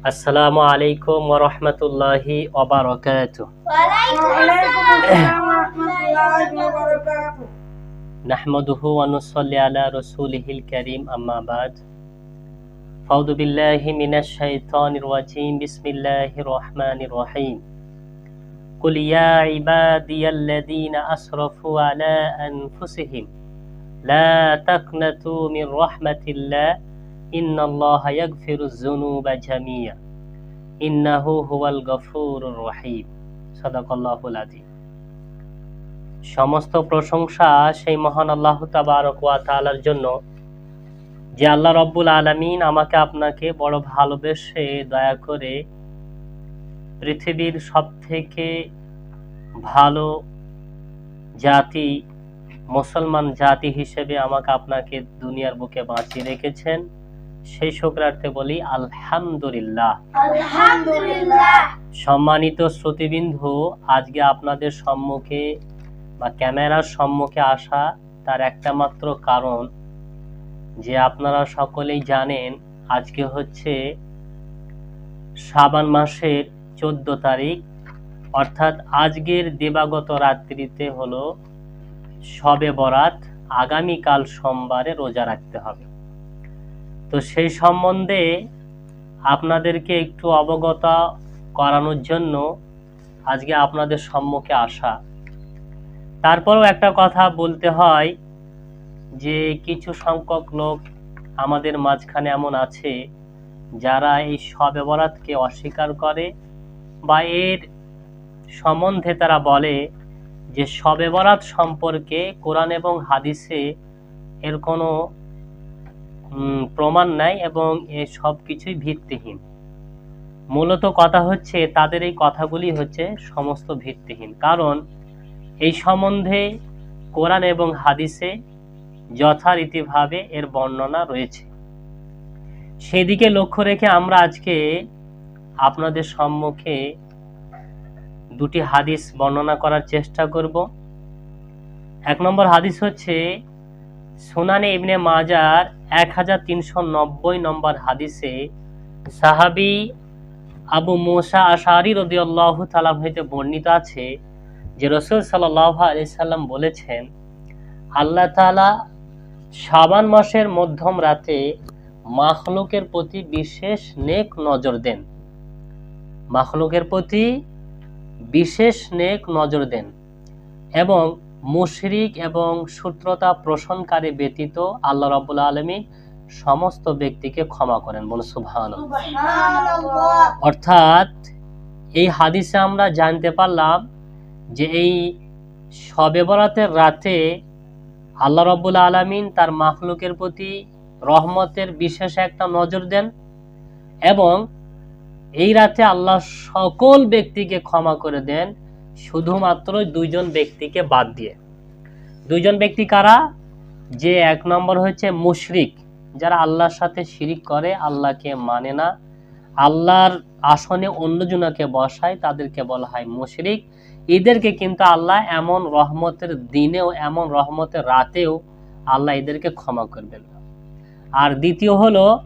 আসসালামু আলাইকুম ওয়া রাহমাতুল্লাহি ওয়া বারাকাতুহু وعليكم السلام ورحمة الله وبركاته نحمده ونصلي على رسوله الكريم أما بعد فأعوذ بالله من الشيطان الرجيم بسم الله الرحمن الرحيم قل يا عبادي الذين أسرفوا على أنفسهم لا تقنطوا من رحمة الله ইন্নাল্লাহ ইয়াগফিরুজ যুনুবা জামিয়া। ইন্নাহু হুয়াল গফুরুর রহিম। সাদাকাল্লাহুল আযীম। সমস্ত প্রশংসা সেই মহান আল্লাহ তাবারক ওয়া তাআলার জন্য, যে আল্লাহ রব্বুল আলামিন আমাকে আপনাকে বড় ভালোবেসে দয়া করে পৃথিবীর সব থেকে ভালো জাতি, মুসলমান জাতি হিসেবে আমাকে আপনাকে দুনিয়ার বুকে বাঁচিয়ে রেখেছেন। সেই শোকরার্থে বলি আলহামদুলিল্লাহ। সম্মানিত শ্রুতিবিন্ধু আজকে আপনাদের সম্মুখে বা ক্যামেরার সম্মুখে আসা তার একটা মাত্র কারণ যে আপনারা সকলেই জানেন আজকে হচ্ছে শ্রাবণ মাসের চোদ্দ তারিখ। অর্থাৎ আজকের দেবাগত রাত্রিতে হলো সবে বরাত আগামীকাল সোমবারে রোজা রাখতে হবে। তো সেই সম্বন্ধে আপনাদেরকে একটু অবগত করানোর জন্য আজকে আপনাদের সম্মুখে আসা। তারপরেও একটা কথা বলতে হয় যে কিছু সংখ্যক লোক আমাদের মাঝখানে এমন আছে যারা এই শবে বরাতকে অস্বীকার করে বা এর সম্বন্ধে তারা বলে যে শবে বরাত সম্পর্কে কোরআন এবং হাদিসে এর কোনো প্রমাণ নাই এবং সব কিছুই ভিত্তিহীন। মূলত কথা হচ্ছে, তাদের এই কথাগুলি হচ্ছে সমস্ত ভিত্তিহীন। কারণ এই সম্বন্ধে কোরআন এবং হাদিসে যথারীতিভাবে এর বর্ণনা রয়েছে। সেদিকে লক্ষ্য রেখে আমরা আজকে আপনাদের সম্মুখে দুটি হাদিস বর্ণনা করার চেষ্টা করব। এক নম্বর হাদিস হচ্ছে, সুনানে ইবনে মাজার এক হাজার তিনশো নব্বই নম্বর হাদিসে সাহাবি আবু মুসা আশারি রদিয়াল্লাহ তালাম হইতে বর্ণিত আছে যে রসুল সাল্লাহ আলি সাল্লাম বলেছেন, আল্লাহ তালা শাবান মাসের মধ্যম রাতে মাখলুকের প্রতি বিশেষ নেক নজর দেন। মাখলুকের প্রতি বিশেষ নেক নজর দেন এবং মুশরিক এবং সূত্রতা প্রশনকারী ব্যতীত আল্লাহ রবুল্লা আলমী সমস্ত ব্যক্তিকে ক্ষমা করেন। বলে সুভান অর্থাৎ এই হাদিসে আমরা জানতে পারলাম যে এই সবে বরাতের রাতে আল্লাহ রবুল্লা আলমিন তার মাফলুকের প্রতি রহমতের বিশেষ একটা নজর দেন এবং এই রাতে আল্লাহ সকল ব্যক্তিকে ক্ষমা করে দেন। শুধুমাত্র দুইজন ব্যক্তিকে বাদ দিয়ে। দুইজন ব্যক্তি কারা? যে এক নম্বর হচ্ছে মুশরিক। যারা আল্লাহর সাথে শিরিক করে, আল্লাহকে মানে না। আল্লাহর আসনে অন্যজনাকে বসায়, তাদেরকে বলা হয় মুশরিক। এদেরকে কিন্তু আল্লাহ এমন রহমতের দিনেও, এমন রহমতের রাতেও আল্লাহ এদেরকে ক্ষমা করবেন। আর দ্বিতীয় হলো,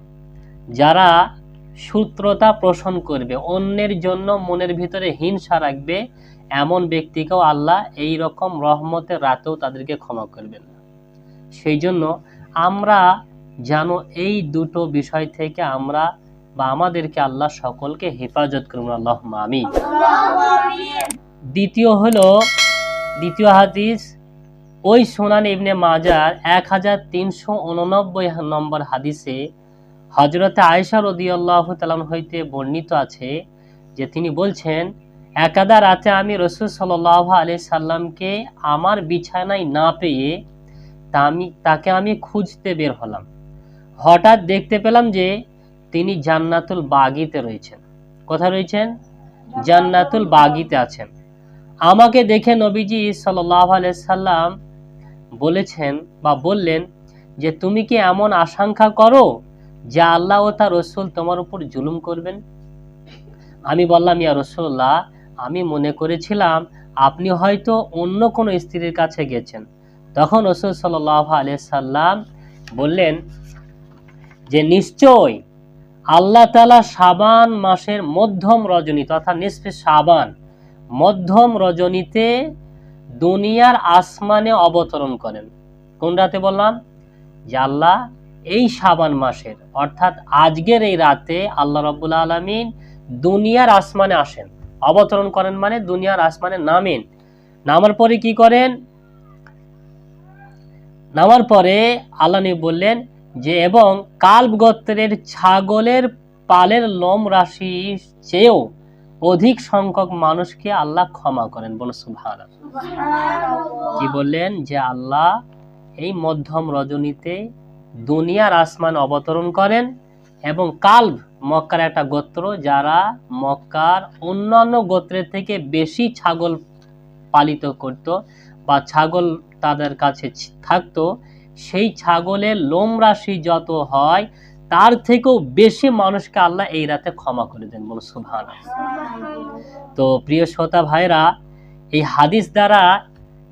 যারা সূত্রতা পোষণ করবে, অন্যের জন্য মনের ভিতরে হিংসা রাখবে এমন ব্যক্তিকেও আল্লাহ এই রকম রহমতের রাতেও তাদেরকে ক্ষমা করবেন। সেই জন্য আমরা যেন এই দুটো বিষয় থেকে আমরা বা আমাদেরকে আল্লাহ সকলকে হেফাজত করুন। আল্লাহ মামি দ্বিতীয় হলো, দ্বিতীয় হাদিস, ওই সোনান ইবনে মাজার এক হাজার তিনশো উননব্বই নম্বর হাদিসে হজরতে আয়সা রদিয়াল্লাহ তালাম হইতে বর্ণিত আছে যে তিনি বলছেন একাদা রাতে আমি রসুল সাল্লাহ আলি সাল্লামকে আমার বিছানায় না পেয়ে তা আমি, তাকে আমি খুঁজতে বের হলাম। হঠাৎ দেখতে পেলাম যে তিনি জান্নাতুল বাগিতে রয়েছেন। কোথায় রয়েছেন? জান্নাতুল বাগিতে আছেন। আমাকে দেখে নবীজি সাল্লাহ সাল্লাম বলেছেন বা বললেন যে, তুমি কি এমন আশঙ্কা করো যে আল্লাহ ও তার রসুল তোমার উপর জুলুম করবেন? আমি বললাম, ইয়া রসুল্লাহ আমি মনে করেছিলাম আপনি হয়তো অন্য কোনো স্ত্রীর কাছে গেছেন। তখন রসুল সাল্লাহ সাল্লাম বললেন যে নিশ্চয় আল্লাহ তালা সাবান মাসের মধ্যম রজনী তথা নিসফে সাবান মধ্যম রজনীতে দুনিয়ার আসমানে অবতরণ করেন। কোন রাতে বললাম? যে, আল্লাহ এই সাবান মাসের অর্থাৎ আজকের এই রাতে আল্লাহ রব্বুল আলমিন দুনিয়ার আসমানে আসেন। অবতরণ করেন মানে দুনিয়ার আসমানে নামেন। নামার পরে কি করেন? নামার পরে আল্লাহ নবী বললেন যে এবং কাল্ব গোত্রের ছাগলের পালের লোম রাশি চেয়েও অধিক সংখ্যক মানুষকে আল্লাহ ক্ষমা করেন। বলো সুভান কি বললেন? যে আল্লাহ এই মধ্যম রজনীতে দুনিয়ার আসমান অবতরণ করেন। এবং কাল্ব মক্কার একটা গোত্র যারা মক্কার অন্যান্য গোত্রের থেকে বেশি ছাগল পালিত করত বা ছাগল তাদের কাছে থাকতো, সেই ছাগলের লোম রাশি যত হয়, তার থেকেও বেশি মানুষকে আল্লাহ এই রাতে ক্ষমা করে দেন। বলো সুভান তো প্রিয় শ্রোতা ভাইরা, এই হাদিস দ্বারা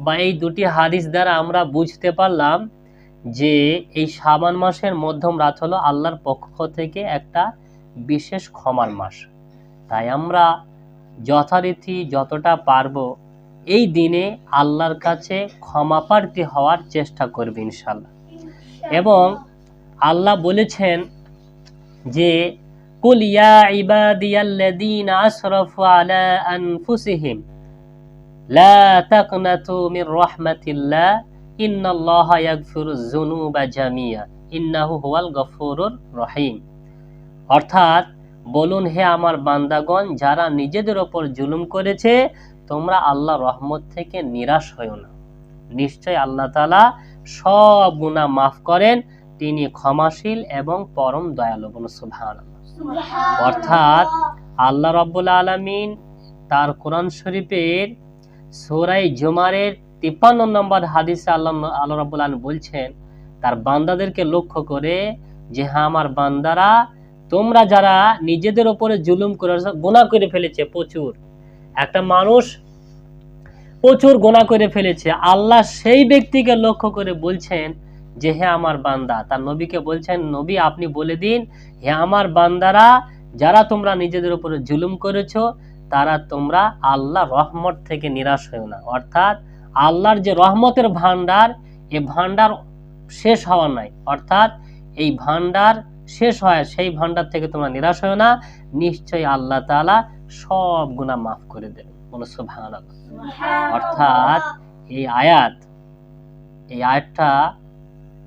বা এই দুটি হাদিস দ্বারা আমরা বুঝতে পারলাম যে এই সাবান মাসের মধ্যম রাত হলো আল্লাহর পক্ষ থেকে একটা বিশেষ ক্ষমার মাস। তাই আমরা যথারীতি যতটা পারব এই দিনে আল্লাহর কাছে ক্ষমা প্রার্থী হওয়ার চেষ্টা করবে ইনশাল্লাহ এবং আল্লাহ বলেছেন যে, কুল ইবাদিয়াল্লাযীনা আসরাফু আলা আনফুসিহিম, লা তাকনাতু মির রাহমাতিল্লাহ ইন্নাল্লাহা ইয়াগফিরুয যুনুবা জামিয়া ইন্নাহু হুয়াল গফুরুর রহিম। অর্থাৎ বলুন হে আমার বান্দাগণ যারা নিজেদের ওপর জুলুম করেছে তোমরা আল্লাহ রহমত থেকে নিরাশ হইও না। নিশ্চয় আল্লাহ তাআলা সব গুনাহ মাফ করেন তিনি ক্ষমাশীল এবং পরম দয়ালু বলুন সুবহানাল্লাহ। অর্থাৎ আল্লাহ রব্বুল আলমিন তার কোরআন শরীফের সোরাই জুমারের তিপ্পান্ন নম্বর হাদিসে আল্লাহ আল্লাহ রব্বুল আলম বলছেন, তার বান্দাদেরকে লক্ষ্য করে যে হ্যাঁ আমার বান্দারা, তোমরা যারা নিজেদের ওপরে জুলুম করে গোনা করে ফেলেছে, প্রচুর। একটা মানুষ প্রচুর গোনা করে ফেলেছে। আল্লাহ সেই ব্যক্তিকে লক্ষ্য করে বলছেন যে হে আমার বান্দা। তার নবীকে বলছেন, নবী, আপনি বলে দিন হে আমার বান্দারা, যারা তোমরা নিজেদের উপরে জুলুম করেছ, তারা তোমরা আল্লাহ রহমত থেকে নিরাশ হয়েও না। অর্থাৎ আল্লাহর যে রহমতের ভান্ডার এ ভান্ডার শেষ হওয়ার নাই। অর্থাৎ এই ভান্ডার শেষ হয় সেই ভান্ডার থেকে তোমরা নিরাশ হয়েও না। নিশ্চয়ই আল্লাহ তাআলা সব গুনাহ মাফ করে দেবেন। বলো সুবহানাল্লাহ। অর্থাৎ এই আয়াত এই আয়াতটা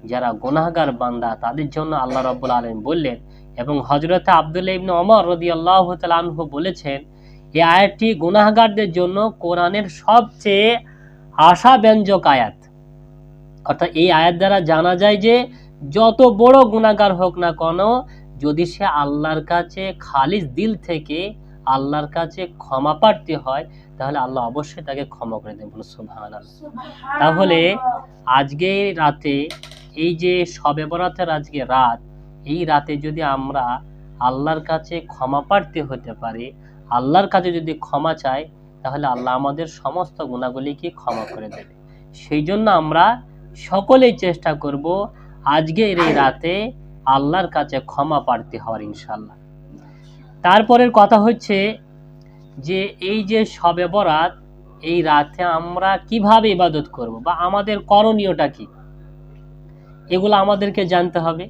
যারা গুনাহগার বান্দা তাদের জন্য আল্লাহ রাব্বুল আলামিন বললেন এবং হযরতে আব্দুল্লাহ ইবনে ওমর রাদিয়াল্লাহু তাআলা আনহু বলেছেন এই আয়াতটি গুনাহগারদের জন্য কোরআনের সবচেয়ে আশাব্যঞ্জক আয়াত। অর্থাৎ এই আয়াত দ্বারা জানা যায় যে যত বড় গুণাগার হোক না কেন যদি সে আল্লাহর কাছে খালিস দিল থেকে আল্লাহর কাছে ক্ষমা প্রার্থী হয় তাহলে আল্লাহ অবশ্যই তাকে ক্ষমা করে দেবেন। সুবহানাল্লাহ। তাহলে আজকে রাতে এই যে শবে বরাতের আজকে রাত এই রাতে যদি আমরা আল্লাহর কাছে ক্ষমা প্রার্থী হতে পারি আল্লাহর কাছে যদি ক্ষমা চাই তাহলে আল্লাহ আমাদের সমস্ত গুণাগুলিকে ক্ষমা করে দেবে। সেই জন্য আমরা সকলেই চেষ্টা করব আজকের এই রাতে আল্লাহর কাছে ক্ষমা প্রার্থী হওয়ার ইনশাল্লাহ তারপরের কথা হচ্ছে যে এই যে শবে বরাত এই রাতে আমরা কীভাবে ইবাদত করব বা আমাদের করণীয়টা কি? এগুলো আমাদেরকে জানতে হবে।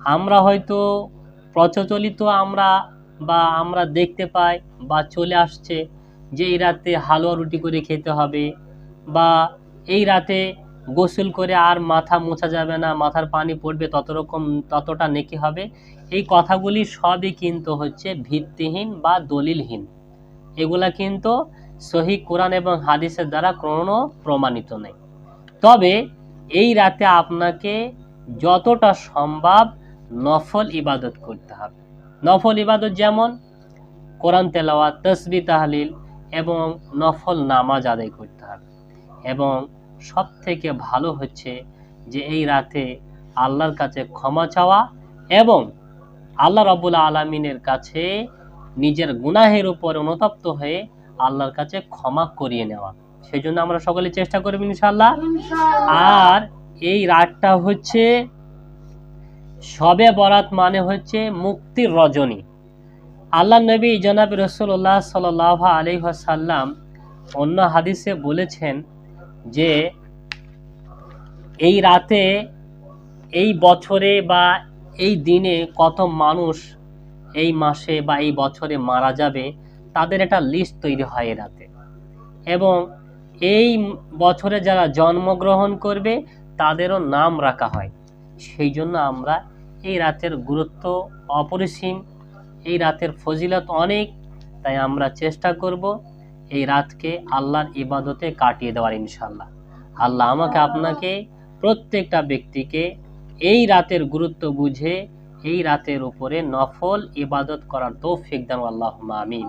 আমরা হয়তো প্রচলিত আমরা বা আমরা দেখতে পাই বা চলে আসছে। যে এই রাতে হালুয়া রুটি করে খেতে হবে বা এই রাতে গোসল করে আর মাথা মোছা যাবে না, মাথার পানি পড়বে, তত রকম ততটা নেকি হবে। এই কথাগুলি সবই কিন্তু হচ্ছে ভিত্তিহীন বা দলিলহীন। এগুলা কিন্তু সহি কোরআন এবং হাদিসের দ্বারা কোনো প্রমাণিত নেই। তবে এই রাতে আপনাকে যতটা সম্ভব নফল ইবাদত করতে হবে। নফল ইবাদত যেমন কোরআন তেলাওয়াত, তসবি, তাহলিল এবং নফল নামাজ আদায় করতে হবে। এবং সব থেকে ভালো হচ্ছে যে এই রাতে আল্লাহর কাছে ক্ষমা চাওয়া এবং আল্লাহ রবুল্লা আলমিনের কাছে নিজের গুনাহের উপর অনুতপ্ত হয়ে আল্লাহর কাছে ক্ষমা করিয়ে নেওয়া। সেই জন্য আমরা সকলে চেষ্টা করব ইনশাল্লাহ আর এই রাতটা হচ্ছে শবে বরাত মানে হচ্ছে মুক্তির রজনী। আল্লাহ নবী জনাব রসুল্লাহ সাল আলি সাল্লাম অন্য হাদিসে বলেছেন যে এই রাতে, এই বছরে বা এই দিনে কত মানুষ এই মাসে বা এই বছরে মারা যাবে, তাদের একটা লিস্ট তৈরি হয় এ রাতে। এবং এই বছরে যারা জন্মগ্রহণ করবে, তাদেরও নাম রাখা হয়। সেই জন্য আমরা এই রাতের গুরুত্ব অপরিসীম এই রাতের ফজিলত অনেক, তাই আমরা চেষ্টা করব এই রাতকে আল্লাহর ইবাদতে কাটিয়ে দেওয়ার ইনশাল্লাহ আল্লাহ আমাকে আপনাকে প্রত্যেকটা ব্যক্তিকে এই রাতের গুরুত্ব বুঝে এই রাতের উপরে নফল ইবাদত করার তৌফিক দেন আল্লাহ আমিন।